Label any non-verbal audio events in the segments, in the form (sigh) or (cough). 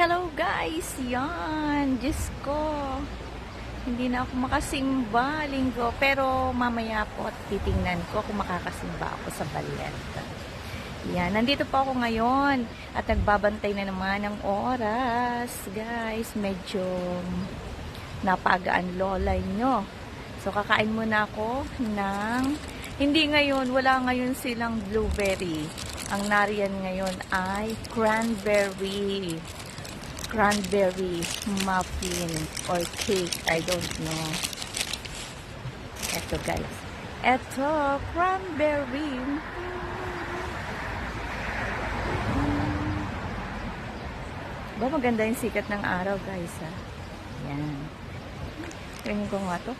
Hello guys! Yan! Diyos ko! Hindi na ako makasimba linggo. Pero mamaya po at titingnan ko kung makakasimba ako sa ballet. Yan. Nandito po ako ngayon. At nagbabantay na naman ng oras. Guys, medyo napagaan lolay nyo. So, kakain muna ako ng... Hindi ngayon, wala ngayon silang blueberry. Ang nariyan ngayon ay cranberry cranberry muffin or cake. I don't know. Eto guys. Eto, cranberry. Ba, maganda yung sikat ng araw guys ha. Yan. Tingin ko nga to.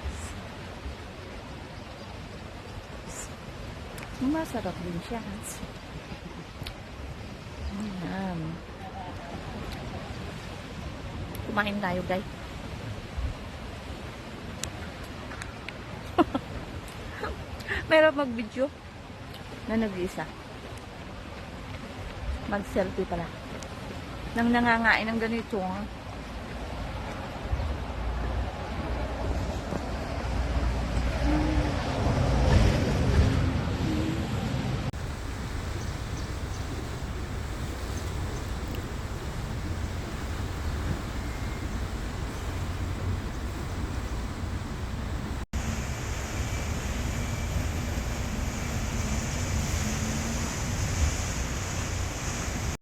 Masarap din siya. Ayan. Kumain tayo, guys. (laughs) Meron mag-video na nag-isa. Mag-selfie pala. Nang nangangain ng ganito. ah.